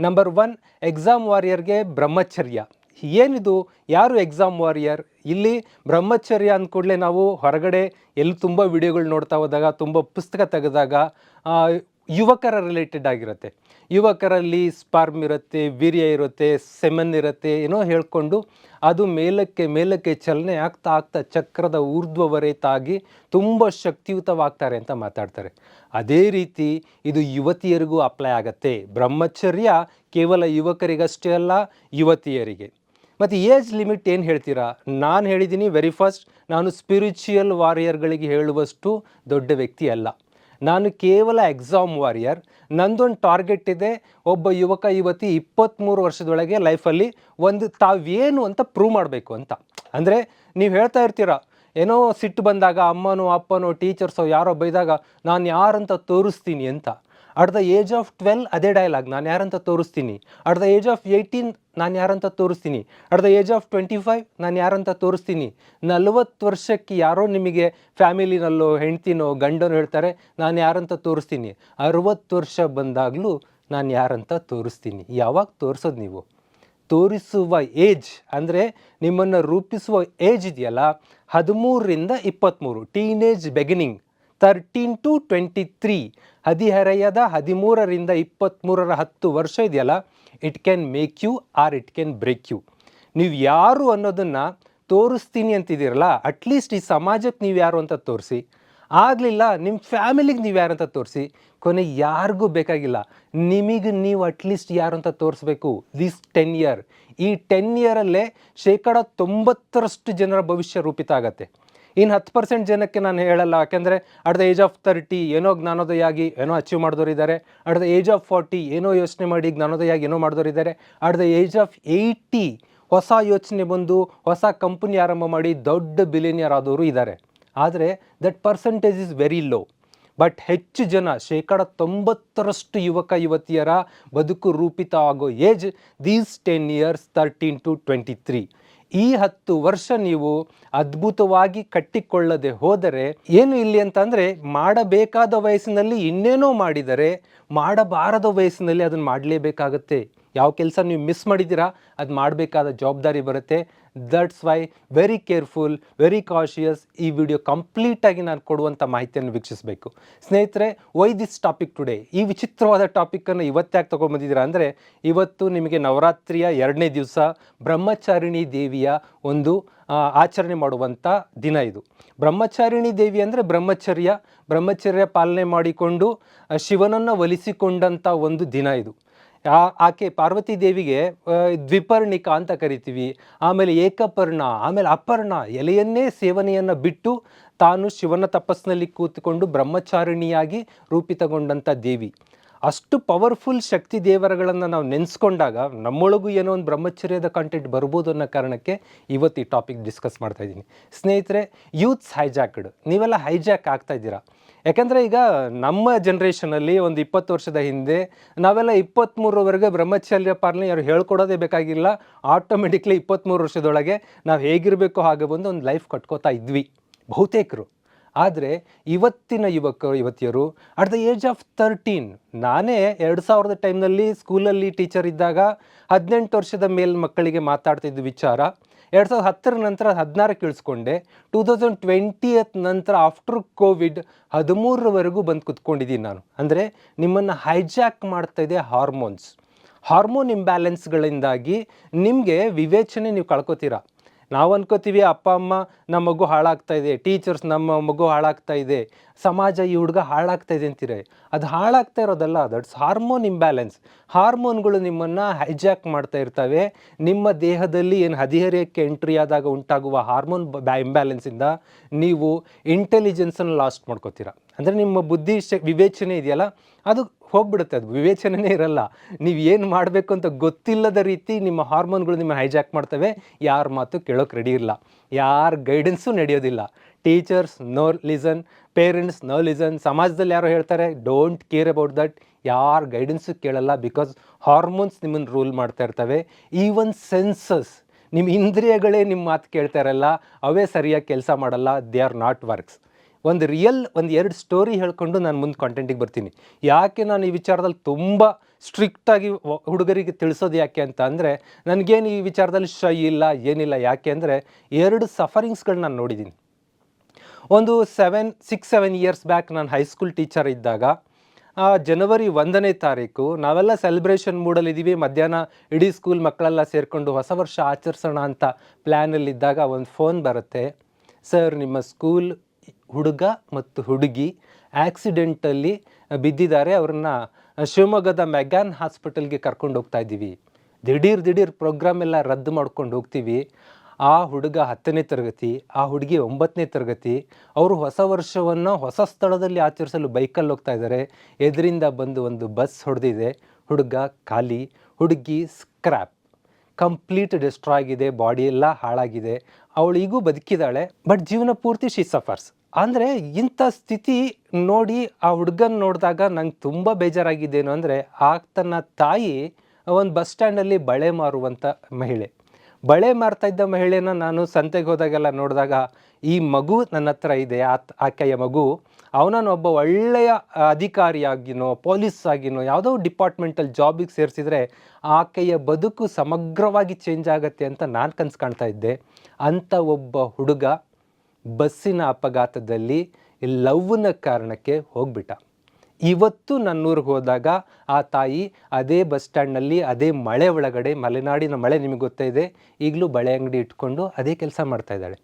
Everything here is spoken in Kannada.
ನಂಬರ್ ಒನ್ ಎಕ್ಸಾಮ್ ವಾರಿಯರ್ಗೆ ಬ್ರಹ್ಮಚರ್ಯ. ಏನಿದು? ಯಾರು ಎಕ್ಸಾಮ್ ವಾರಿಯರ್ ಇಲ್ಲಿ ಬ್ರಹ್ಮಚರ್ಯ ಅಂದ ಕೂಡಲೇ ನಾವು ಹೊರಗಡೆ ಎಲ್ಲಿ ತುಂಬ ವಿಡಿಯೋಗಳು ನೋಡ್ತಾ ಹೋದಾಗ, ತುಂಬ ಪುಸ್ತಕ ತೆಗೆದಾಗ ಯುವಕರ ರಿಲೇಟೆಡ್ ಆಗಿರುತ್ತೆ. ಯುವಕರಲ್ಲಿ ಸ್ಪಾರ್ಮ್ ಇರುತ್ತೆ, ವೀರ್ಯ ಇರುತ್ತೆ ಸೆಮನ್ ಇರುತ್ತೆ, ಏನೋ ಹೇಳ್ಕೊಂಡು ಅದು ಮೇಲಕ್ಕೆ ಮೇಲಕ್ಕೆ ಚಲನೆ ಆಗ್ತಾ ಆಗ್ತಾ ಚಕ್ರದ ಊರ್ಧ್ವವರೆ ತಾಗಿ ತುಂಬ ಶಕ್ತಿಯುತವಾಗ್ತಾರೆ ಅಂತ ಮಾತಾಡ್ತಾರೆ. ಅದೇ ರೀತಿ ಇದು ಯುವತಿಯರಿಗೂ ಅಪ್ಲೈ ಆಗತ್ತೆ. ಬ್ರಹ್ಮಚರ್ಯ ಕೇವಲ ಯುವಕರಿಗಷ್ಟೇ ಅಲ್ಲ, ಯುವತಿಯರಿಗೆ. ಮತ್ತು ಏಜ್ ಲಿಮಿಟ್ ಏನು ಹೇಳ್ತೀರಾ? ನಾನು ಹೇಳಿದ್ದೀನಿ ವೆರಿ ಫಸ್ಟ್ ನಾನು ಸ್ಪಿರಿಚುಯಲ್ ವಾರಿಯರ್ಗಳಿಗೆ ಹೇಳುವಷ್ಟು ದೊಡ್ಡ ವ್ಯಕ್ತಿ ಅಲ್ಲ. ನಾನು ಕೇವಲ ಎಕ್ಸಾಮ್ ವಾರಿಯರ್ ನಂದೊಂದು ಟಾರ್ಗೆಟ್ ಇದೆ. ಒಬ್ಬ ಯುವಕ ಯುವತಿ ಇಪ್ಪತ್ತ್ಮೂರು ವರ್ಷದೊಳಗೆ ಲೈಫಲ್ಲಿ ಒಂದು ತಾವೇನು ಅಂತ ಪ್ರೂವ್ ಮಾಡಬೇಕು ಅಂತ. ಅಂದರೆ ನೀವು ಹೇಳ್ತಾ ಇರ್ತೀರ, ಏನೋ ಸಿಟ್ಟು ಬಂದಾಗ ಅಮ್ಮನೋ ಅಪ್ಪನೋ ಟೀಚರ್ಸೋ ಯಾರೋ ಬೈದಾಗ, ನಾನು ಯಾರಂತ ತೋರಿಸ್ತೀನಿ ಅಂತ. At the age of twelve ಅದೇ ಡೈಲಾಗ್ ನಾನು ಯಾರಂತ ತೋರಿಸ್ತೀನಿ. At the age of eighteen ನಾನು ಯಾರಂತ ತೋರಿಸ್ತೀನಿ. At the age of twenty five ನಾನು ಯಾರಂತ ತೋರಿಸ್ತೀನಿ. ನಲವತ್ತು ವರ್ಷಕ್ಕೆ ಯಾರೋ ನಿಮಗೆ ಫ್ಯಾಮಿಲಿನಲ್ಲೋ ಹೆಂಡ್ತಿನೋ ಗಂಡನೋ ಹೇಳ್ತಾರೆ, ನಾನು ಯಾರಂತ ತೋರಿಸ್ತೀನಿ. ಅರವತ್ತು ವರ್ಷ ಬಂದಾಗಲೂ ನಾನು ಯಾರಂತ ತೋರಿಸ್ತೀನಿ. ಯಾವಾಗ ತೋರಿಸೋದು ನೀವು? ತೋರಿಸುವ ಏಜ್ ಅಂದರೆ ನಿಮ್ಮನ್ನು ರೂಪಿಸುವ ಏಜ್ ಇದೆಯಲ್ಲ, ಹದಿಮೂರರಿಂದ ಇಪ್ಪತ್ತ್ಮೂರು teenage beginning thirteen to twenty three ಹದಿಹರೆಯದ ಹದಿಮೂರರಿಂದ ಇಪ್ಪತ್ತ್ಮೂರರ ಹತ್ತು ವರ್ಷ ಇದೆಯಲ್ಲ? It can make you or it can break you ನೀವು ಯಾರು ಅನ್ನೋದನ್ನು ತೋರಿಸ್ತೀನಿ ಅಂತಿದ್ದೀರಲ್ಲ ಅಟ್ಲೀಸ್ಟ್ ಈ ಸಮಾಜಕ್ಕೆ ನೀವು ಯಾರು ಅಂತ ತೋರಿಸಿ. ಆಗಲಿಲ್ಲ ನಿಮ್ಮ ಫ್ಯಾಮಿಲಿಗೆ ನೀವು ಯಾರು ಅಂತ ತೋರಿಸಿ. ಕೊನೆ ಯಾರಿಗೂ ಬೇಕಾಗಿಲ್ಲ. ನಿಮಗೆ ನೀವು ಅಟ್ಲೀಸ್ಟ್ ಯಾರು ಅಂತ ತೋರಿಸ್ಬೇಕು ದಿಸ್ ಟೆನ್ ಇಯರ್ ಈ ಟೆನ್ ಇಯರಲ್ಲೇ ಶೇಕಡ ತೊಂಬತ್ತರಷ್ಟು ಜನರ ಭವಿಷ್ಯ ರೂಪಿತ ಆಗತ್ತೆ. ಇನ್ನು ಹತ್ತು ಪರ್ಸೆಂಟ್ ಜನಕ್ಕೆ ನಾನು ಹೇಳಲ್ಲ. ಯಾಕೆಂದರೆ at the age of thirty ಏನೋ ಜ್ಞಾನೋದಯಾಗಿ ಏನೋ achieve ಮಾಡಿದವರಿದ್ದಾರೆ at the age of forty ಏನೋ ಯೋಚನೆ ಮಾಡಿ ಜ್ಞಾನೋದಯಾಗಿ ಏನೋ ಮಾಡಿದವರಿದ್ದಾರೆ at the age of eighty ಹೊಸ ಯೋಚನೆ ಬಂದು ಹೊಸ ಕಂಪನಿ ಆರಂಭ ಮಾಡಿ ದೊಡ್ಡ ಬಿಲಿನಿಯರ್ ಆದವರು ಇದ್ದಾರೆ ಆದರೆ that percentage is very low but ಹೆಚ್ಚು ಜನ, ಶೇಕಡ ತೊಂಬತ್ತರಷ್ಟು ಯುವಕ, ಯುವತಿಯರ ಬದುಕು ರೂಪಿತ ಆಗೋ age these ten years thirteen to twenty three ಈ ಹತ್ತು ವರ್ಷ ನೀವು ಅದ್ಭುತವಾಗಿ ಕಟ್ಟಿಕೊಳ್ಳದೆ ಹೋದರೆ ಏನು ಇಲ್ಲಿ ಅಂತಂದರೆ ಮಾಡಬೇಕಾದ ವಯಸ್ಸಿನಲ್ಲಿ ಇನ್ನೇನೋ ಮಾಡಿದರೆ ಮಾಡಬಾರದ ವಯಸ್ಸಿನಲ್ಲಿ ಅದನ್ನು ಮಾಡಲೇಬೇಕಾಗತ್ತೆ. ಯಾವ ಕೆಲಸ ನೀವು ಮಿಸ್ ಮಾಡಿದ್ದೀರಾ, ಅದು ಮಾಡಬೇಕಾದ ಜವಾಬ್ದಾರಿ ಬರುತ್ತೆ. That's why very careful very cautious ಈ ವಿಡಿಯೋ ಕಂಪ್ಲೀಟಾಗಿ ನಾನು ಕೊಡುವಂಥ ಮಾಹಿತಿಯನ್ನು ವೀಕ್ಷಿಸಬೇಕು. ಸ್ನೇಹಿತರೆ ವೈ ದಿಸ್ ಟಾಪಿಕ್ ಟುಡೇ ಈ ವಿಚಿತ್ರವಾದ ಟಾಪಿಕ್ಕನ್ನು ಇವತ್ತಾಗಿ ತೊಗೊಂಬಂದಿದ್ದೀರಾ ಅಂದರೆ, ಇವತ್ತು ನಿಮಗೆ ನವರಾತ್ರಿಯ ಎರಡನೇ ದಿವಸ ಬ್ರಹ್ಮಚಾರಿಣಿ ದೇವಿಯ ಒಂದು ಆಚರಣೆ ಮಾಡುವಂಥ ದಿನ ಇದು. ಬ್ರಹ್ಮಚಾರಿಣಿ ದೇವಿ ಅಂದರೆ ಬ್ರಹ್ಮಚರ್ಯ ಬ್ರಹ್ಮಚರ್ಯ ಪಾಲನೆ ಮಾಡಿಕೊಂಡು ಶಿವನನ್ನು ಒಲಿಸಿಕೊಂಡಂಥ ಒಂದು ದಿನ ಇದು. ಆಕೆ ಪಾರ್ವತಿ ದೇವಿಗೆ ದ್ವಿಪರ್ಣಿಕ ಅಂತ ಕರಿತೀವಿ. ಆಮೇಲೆ ಏಕಪರ್ಣ, ಆಮೇಲೆ ಅಪರ್ಣ, ಎಲೆಯನ್ನೇ ಸೇವನೆಯನ್ನು ಬಿಟ್ಟು ತಾನು ಶಿವನ ತಪಸ್ಸಿನಲ್ಲಿ ಕೂತುಕೊಂಡು ಬ್ರಹ್ಮಚಾರಿಣಿಯಾಗಿ ರೂಪಿತಗೊಂಡಂಥ ದೇವಿ. ಅಷ್ಟು ಪವರ್ಫುಲ್ ಶಕ್ತಿ ದೇವರಗಳನ್ನು ನಾವು ನೆನೆಸ್ಕೊಂಡಾಗ ನಮ್ಮೊಳಗೂ ಏನೋ ಒಂದು ಬ್ರಹ್ಮಚರ್ಯದ ಕಂಟೆಂಟ್ ಬರ್ಬೋದು ಅನ್ನೋ ಕಾರಣಕ್ಕೆ ಇವತ್ತು ಈ ಟಾಪಿಕ್ ಡಿಸ್ಕಸ್ ಮಾಡ್ತಾ ಇದ್ದೀನಿ. ಸ್ನೇಹಿತರೆ ಯೂತ್ಸ್ ಹೈಜಾಕ್ಡ್ ನೀವೆಲ್ಲ ಹೈಜಾಕ್ ಆಗ್ತಾ ಇದ್ದೀರಾ? ಯಾಕಂದರೆ ಈಗ ನಮ್ಮ ಜನ್ರೇಷನಲ್ಲಿ ಒಂದು ಇಪ್ಪತ್ತು ವರ್ಷದ ಹಿಂದೆ ನಾವೆಲ್ಲ ಇಪ್ಪತ್ತ್ಮೂರವರೆಗೆ ಬ್ರಹ್ಮಚರ್ಯ ಪಾಲನೆ ಯಾರು ಹೇಳ್ಕೊಡೋದೇ ಬೇಕಾಗಿಲ್ಲ. ಆಟೋಮೆಟಿಕ್ಲಿ ಇಪ್ಪತ್ತ್ಮೂರು ವರ್ಷದೊಳಗೆ ನಾವು ಹೇಗಿರಬೇಕು ಹಾಗೆ ಬಂದು ಒಂದು ಲೈಫ್ ಕಟ್ಕೋತಾ ಇದ್ವಿ. ಬಹುತೇಕರು. ಆದರೆ ಇವತ್ತಿನ ಯುವಕರು, ಯುವತಿಯರು at the age of thirteen ನಾನೇ ಎರಡು ಸಾವಿರದ ಟೈಮ್ನಲ್ಲಿ ಸ್ಕೂಲಲ್ಲಿ ಟೀಚರ್ ಇದ್ದಾಗ ಹದಿನೆಂಟು ವರ್ಷದ ಮೇಲ್ ಮಕ್ಕಳಿಗೆ ಮಾತಾಡ್ತಿದ್ದ ವಿಚಾರ ಎರಡು ಸಾವಿರದ ಹತ್ತರ ನಂತರ ಹದಿನಾರಕ್ಕೆ ಇಳಿಸ್ಕೊಂಡೆ. ಟೂ ತೌಸಂಡ್ ಟ್ವೆಂಟಿಯತ್ ನಂತರ ಆಫ್ಟರ್ ಕೋವಿಡ್ ಹದಿಮೂರರವರೆಗೂ ಬಂದು ಕುತ್ಕೊಂಡಿದ್ದೀನಿ ನಾನು. ಅಂದರೆ ನಿಮ್ಮನ್ನು ಹೈಜಾಕ್ ಇದೆ ಹಾರ್ಮೋನ್ಸ್ ಹಾರ್ಮೋನ್ ಇಂಬ್ಯಾಲೆನ್ಸ್ಗಳಿಂದಾಗಿ ನಿಮಗೆ ವಿವೇಚನೆ ನೀವು ಕಳ್ಕೊತೀರಾ? ನಾವು ಅನ್ಕೋತೀವಿ, ಅಪ್ಪ, ಅಮ್ಮ ನಮ್ಮ ಮಗು ಹಾಳಾಗ್ತಾ ಇದೆ ಟೀಚರ್ಸ್ ನಮ್ಮ ಮಗು ಹಾಳಾಗ್ತಾ ಇದೆ, ಸಮಾಜ ಈ ಹುಡುಗ ಹಾಳಾಗ್ತಾ ಇದೆ ಅಂತೀರ. ಅದು ಹಾಳಾಗ್ತಾ ಇರೋದಲ್ಲ ದಟ್ಸ್ ಹಾರ್ಮೋನ್ ಇಂಬ್ಯಾಲೆನ್ಸ್ ಹಾರ್ಮೋನ್ಗಳು ನಿಮ್ಮನ್ನು ಹೈಜಾಕ್ ಮಾಡ್ತಾ ಇರ್ತವೆ. ನಿಮ್ಮ ದೇಹದಲ್ಲಿ ಏನು ಹದಿಹರೆಯಕ್ಕೆ ಎಂಟ್ರಿ ಆದಾಗ ಉಂಟಾಗುವ ಹಾರ್ಮೋನ್ ಬ್ಯಾ ಇಂಬ್ಯಾಲೆನ್ಸಿಂದ ನೀವು ಇಂಟೆಲಿಜೆನ್ಸನ್ನು ಲಾಸ್ಟ್ ಮಾಡ್ಕೋತೀರ. ಅಂದರೆ ನಿಮ್ಮ ಬುದ್ಧಿ ವಿವೇಚನೆ ಇದೆಯಲ್ಲ, ಅದು ಹೋಗ್ಬಿಡುತ್ತೆ, ಅದು ವಿವೇಚನೆನೇ ಇರಲ್ಲ. ನೀವು ಏನು ಮಾಡಬೇಕು ಅಂತ ಗೊತ್ತಿಲ್ಲದ ರೀತಿ ನಿಮ್ಮ ಹಾರ್ಮೋನ್ಗಳು ನಿಮ್ಮ ಹೈಜಾಕ್ ಮಾಡ್ತವೆ. ಯಾರ ಮಾತು ಕೇಳೋಕೆ ರೆಡಿ ಇಲ್ಲ ಯಾರ ಗೈಡೆನ್ಸು ನಡೆಯೋದಿಲ್ಲ. Teachers no listen parents no listen ಸಮಾಜದಲ್ಲಿ ಯಾರೋ ಹೇಳ್ತಾರೆ ಡೋಂಟ್ ಕೇರ್ ಅಬೌಟ್ ದಟ್ ಯಾರ ಗೈಡೆನ್ಸು ಕೇಳಲ್ಲ ಬಿಕಾಸ್ ಹಾರ್ಮೋನ್ಸ್ ನಿಮ್ಮನ್ನು ರೂಲ್ ಮಾಡ್ತಾ ಇರ್ತವೆ. ಈವನ್ ಸೆನ್ಸಸ್ ನಿಮ್ಮ ಇಂದ್ರಿಯಗಳೇ ನಿಮ್ಮ ಮಾತು ಕೇಳ್ತಾ ಇರಲ್ಲ. ಅವೇ ಸರಿಯಾಗಿ ಕೆಲಸ ಮಾಡಲ್ಲ. ದೇ ಆರ್ ನಾಟ್ ವರ್ಕ್ಸ್ ಒಂದು ರಿಯಲ್ ಒಂದು ಎರಡು ಸ್ಟೋರಿ ಹೇಳ್ಕೊಂಡು ನಾನು ಮುಂದೆ ಕಾಂಟೆಂಟಿಗೆ ಬರ್ತೀನಿ. ಯಾಕೆ ನಾನು ಈ ವಿಚಾರದಲ್ಲಿ ತುಂಬ ಸ್ಟ್ರಿಕ್ಟಾಗಿ ಹುಡುಗರಿಗೆ ತಿಳಿಸೋದು ಯಾಕೆ ಅಂತ ಅಂದರೆ, ನನಗೇನು ಈ ವಿಚಾರದಲ್ಲಿ ಶೈ ಇಲ್ಲ, ಏನಿಲ್ಲ, ಯಾಕೆ ಅಂದರೆ ಎರಡು ಸಫರಿಂಗ್ಸ್ಗಳು ನಾನು ನೋಡಿದ್ದೀನಿ ಒಂದು seven six seven years back ನಾನು ಹೈಸ್ಕೂಲ್ ಟೀಚರ್ ಇದ್ದಾಗ ಜನವರಿ ಒಂದನೇ ತಾರೀಕು ನಾವೆಲ್ಲ ಸೆಲೆಬ್ರೇಷನ್ ಮೂಡಲ್ಲಿದ್ದೀವಿ ಮಧ್ಯಾಹ್ನ ಇಡೀ ಸ್ಕೂಲ್ ಮಕ್ಕಳೆಲ್ಲ ಸೇರಿಕೊಂಡು ಹೊಸ ವರ್ಷ ಆಚರಿಸೋಣ ಅಂತ ಪ್ಲ್ಯಾನಲ್ಲಿದ್ದಾಗ ಒಂದು ಫೋನ್ ಬರುತ್ತೆ. ಸರ್ ನಿಮ್ಮ ಸ್ಕೂಲ್ ಹುಡುಗ ಮತ್ತು ಹುಡುಗಿ ಆಕ್ಸಿಡೆಂಟಲ್ಲಿ ಬಿದ್ದಿದ್ದಾರೆ. ಅವ್ರನ್ನ ಶಿವಮೊಗ್ಗದ ಮೆಗ್ಯಾನ್ ಹಾಸ್ಪಿಟಲ್ಗೆ ಕರ್ಕೊಂಡು ಹೋಗ್ತಾ ಇದ್ದೀವಿ. ದಿಢೀರ್ ದಿಢೀರ್ ಪ್ರೋಗ್ರಾಮ್ ಎಲ್ಲ ರದ್ದು ಮಾಡ್ಕೊಂಡು ಹೋಗ್ತೀವಿ. ಆ ಹುಡುಗ ಹತ್ತನೇ ತರಗತಿ, ಆ ಹುಡುಗಿ ಒಂಬತ್ತನೇ ತರಗತಿ, ಅವರು ಹೊಸ ವರ್ಷವನ್ನು ಹೊಸ ಸ್ಥಳದಲ್ಲಿ ಆಚರಿಸಲು ಬೈಕಲ್ಲಿ ಹೋಗ್ತಾ ಇದ್ದಾರೆ. ಎದರಿಂದ ಬಂದು ಒಂದು ಬಸ್ ಹೊಡೆದಿದೆ. ಹುಡುಗ ಖಾಲಿ, ಹುಡುಗಿ ಸ್ಕ್ರ್ಯಾಪ್. ಕಂಪ್ಲೀಟ್ ಡಿಸ್ಟ್ರಾ ಆಗಿದೆ ಬಾಡಿ ಎಲ್ಲ ಹಾಳಾಗಿದೆ. ಅವಳಿಗೂ ಬದುಕಿದ್ದಾಳೆ ಬಟ್ ಜೀವನ ಪೂರ್ತಿ ಶಿ ಸಫರ್ಸ್ ಅಂದರೆ ಇಂಥ ಸ್ಥಿತಿ ನೋಡಿ ಆ ಹುಡುಗನ ನೋಡಿದಾಗ ನಂಗೆ ತುಂಬ ಬೇಜಾರಾಗಿದ್ದೇನು ಅಂದರೆ ಆ ತನ್ನ ತಾಯಿ ಒಂದು ಬಸ್ ಸ್ಟ್ಯಾಂಡಲ್ಲಿ ಬಳೆ ಮಾರುವಂಥ ಮಹಿಳೆ. ಬಳೆ ಮಾರ್ತಾ ಇದ್ದ ಮಹಿಳೆನ ನಾನು ಸಂತೆಗೆ ಹೋದಾಗೆಲ್ಲ ನೋಡಿದಾಗ ಈ ಮಗು ನನ್ನ ಹತ್ರ ಇದೆ. ಆಕೆಯ ಮಗು. ಅವನನ್ನು ಒಬ್ಬ ಒಳ್ಳೆಯ ಅಧಿಕಾರಿಯಾಗಿನೋ, ಪೊಲೀಸ್ ಆಗಿನೋ, ಯಾವುದೋ ಡಿಪಾರ್ಟ್ಮೆಂಟಲ್ಲಿ ಜಾಬಿಗೆ ಸೇರಿಸಿದ್ರೆ ಆಕೆಯ ಬದುಕು ಸಮಗ್ರವಾಗಿ ಚೇಂಜ್ ಆಗುತ್ತೆ ಅಂತ ನಾನು ಕನಸು ಕಾಣ್ತಾ ಇದ್ದೆ. ಅಂಥ ಒಬ್ಬ ಹುಡುಗ ಬಸ್ಸಿನ ಅಪಘಾತದಲ್ಲಿ ಲವ್ನ ಕಾರಣಕ್ಕೆ ಹೋಗ್ಬಿಟ್ಟ. ಇವತ್ತು ನನ್ನೂರಿಗೆ ಹೋದಾಗ ಆ ತಾಯಿ ಅದೇ ಬಸ್ ಸ್ಟ್ಯಾಂಡ್ನಲ್ಲಿ, ಅದೇ ಮಳೆ ಒಳಗಡೆ, ಮಲೆನಾಡಿನ ಮಳೆ ನಿಮಗೆ ಗೊತ್ತೇ ಇದೆ, ಈಗಲೂ ಬಳೆ ಅಂಗಡಿ ಇಟ್ಕೊಂಡು ಅದೇ ಕೆಲಸ ಮಾಡ್ತಾ ಇದ್ದಾಳೆ.